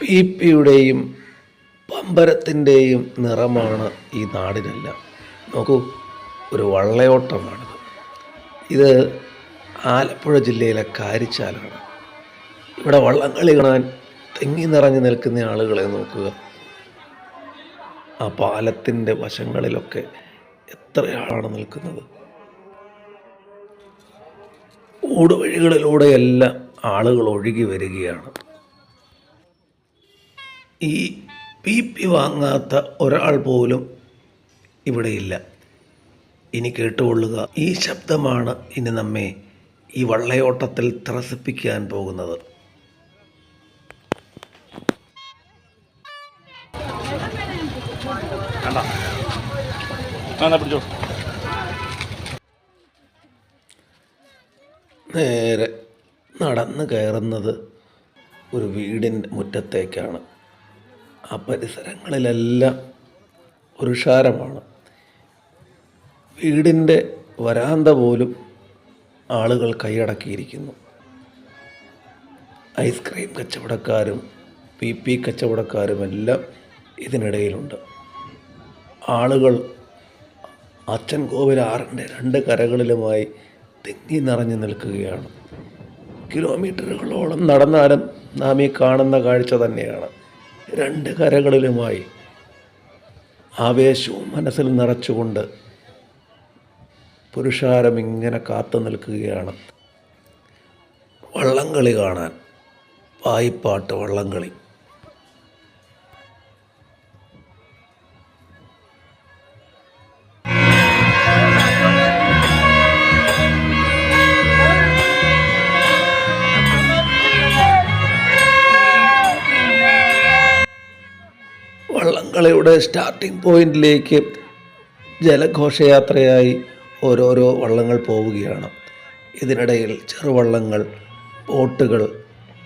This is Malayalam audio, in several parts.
പി പിയുടെയും പമ്പരത്തിന്റെയും നിറമാണ് ഈ നാടിനെല്ലാം. നോക്കൂ ഒരു വള്ളയോട്ടമാണിത്. ഇത് ആലപ്പുഴ ജില്ലയിലെ കാരിച്ചാലാണ്. ഇവിടെ വള്ളംകളി കാണാൻ തെങ്ങി നിറഞ്ഞു നിൽക്കുന്ന ആളുകളെ നോക്കുക. ആ പാലത്തിന്റെ വശങ്ങളിലൊക്കെ എത്രയാളാണ് നിൽക്കുന്നത്? ഓടുവഴികളിലൂടെയെല്ലാം ആളുകൾ ഒഴുകി വരികയാണ്. ഈ പി പി വാങ്ങാത്ത ഒരാൾ പോലും ഇവിടെയില്ല. ഇനി കേട്ടുകൊള്ളുക ഈ ശബ്ദമാണ് ഇനി നമ്മെ ഈ വള്ളയോട്ടത്തിൽ ത്രസിപ്പിക്കാൻ പോകുന്നത്. നേരെ നടന്ന് കയറുന്നത് ഒരു വീടിന്റെ മുറ്റത്തേക്കാണ്. ആ പരിസരങ്ങളിലെല്ലാം ഒരു ഷാരമാണ് വീടിന്റെ വരാന്ത പോലും ആളുകൾ കൈയടക്കിയിരിക്കുന്നു. ഐസ്ക്രീം കച്ചവടക്കാരും പി പി കച്ചവടക്കാരുമെല്ലാം ഇതിനിടയിലുണ്ട്. ആളുകൾ അച്ഛൻ കോവിലാറിന്റെ രണ്ട് കരകളിലുമായി തിങ്ങി നിറഞ്ഞു നിൽക്കുകയാണ്. കിലോമീറ്ററുകളോളം നടന്നാലും നാം ഈ കാണുന്ന കാഴ്ച തന്നെയാണ്. രണ്ട് കരകളിലുമായി ആവേശവും മനസ്സിൽ നിറച്ചുകൊണ്ട് പുരുഷാരം ഇങ്ങനെ കാത്തു നിൽക്കുകയാണ്. വള്ളംകളി കാണാൻ പായിപ്പാട്ട് വള്ളംകളി. വള്ളംകളിയുടെ സ്റ്റാർട്ടിംഗ് പോയിന്റിലേക്ക് ജലഘോഷയാത്രയായി ഓരോരോ വള്ളങ്ങൾ പോവുകയാണ്. ഇതിനിടയിൽ ചെറുവള്ളങ്ങൾ ബോട്ടുകൾ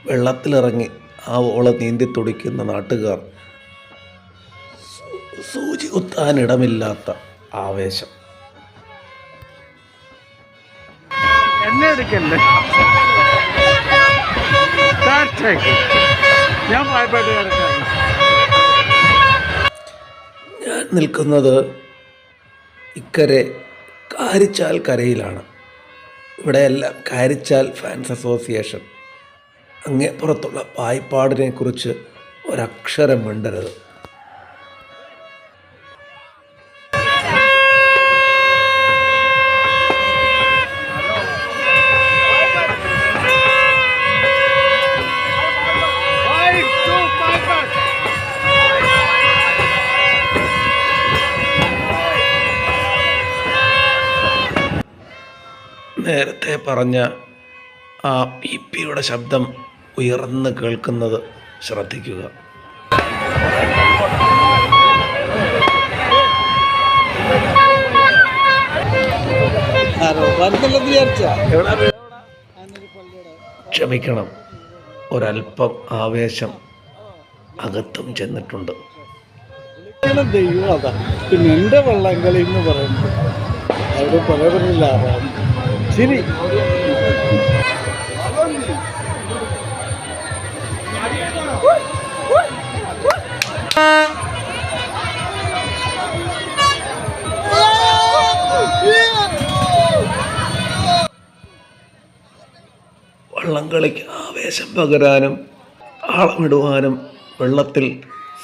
വെള്ളത്തിലിറങ്ങി ആ ഓള നീന്തി തുടിക്കുന്ന നാട്ടുകാർ. സൂചി കുത്താനിടമില്ലാത്ത ആവേശം. എന്നെ എടുക്കല്ലേ? ഞാൻ പായപ്പാട്ട് കിടക്കാം നിൽക്കുന്നത് ഇക്കരെ കാരിച്ചാൽ കരയിലാണ്. ഇവിടെയെല്ലാം കാരിച്ചാൽ ഫാൻസ് അസോസിയേഷൻ അങ്ങേ പുറത്തുള്ള പായ്പാടിനെ കുറിച്ച് ഒരക്ഷരം മിണ്ടരുത്. നേരത്തെ പറഞ്ഞ ആ പി പിയുടെ ശബ്ദം ഉയർന്ന് കേൾക്കുന്നത് ശ്രദ്ധിക്കുക. ക്ഷമിക്കണം. ഒരല്പം ആവേശം അകത്തും ചെന്നിട്ടുണ്ട്. ദൈവം അതാ. പിന്നെ എന്റെ വള്ളംകളി എന്ന് പറയുന്നത് അവിടെ പറയാറില്ല ശരി. വള്ളംകളിക്ക് ആവേശം പകരാനും ആളമിടുവാനും വെള്ളത്തിൽ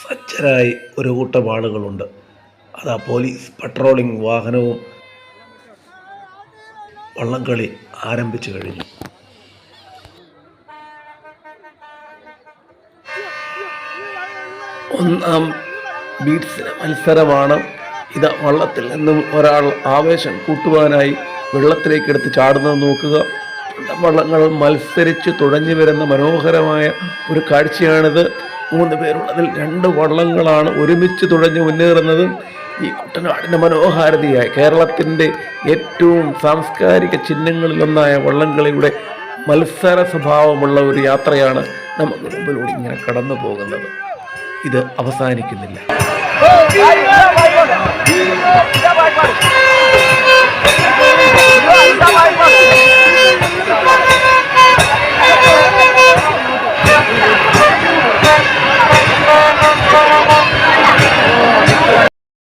സജ്ജരായി ഒരു കൂട്ടം ആളുകളുണ്ട്. അതാ പോലീസ് പട്രോളിംഗ് വാഹനവും വള്ളംകളി ആരംഭിച്ചു കഴിഞ്ഞു. ഒന്നാം ബീറ്റ്സിന് മത്സരമാണ് ഇത്. വള്ളത്തിൽ നിന്നും ഒരാൾ ആവേശം കൂട്ടുവാനായി വെള്ളത്തിലേക്ക് എടുത്ത് ചാടുന്നത് നോക്കുക. വള്ളങ്ങൾ മത്സരിച്ച് തുഴഞ്ഞു വരുന്ന മനോഹരമായ ഒരു കാഴ്ചയാണിത്. മൂന്ന് പേരുള്ളതിൽ രണ്ട് വള്ളങ്ങളാണ് ഒരുമിച്ച് തുഴഞ്ഞു മുന്നേറുന്നത്. ഈ കുട്ടനാടിന്റെ മനോഹാരിതയായി കേരളത്തിന്റെ ഏറ്റവും സാംസ്കാരിക ചിഹ്നങ്ങളിലൊന്നായ വള്ളംകളിയുടെ മത്സര സ്വഭാവമുള്ള ഒരു യാത്രയാണ് നമുക്ക് മുമ്പിലൂടെ ഇങ്ങനെ കടന്നു പോകുന്നത് ഇത് അവസാനിക്കുന്നില്ല.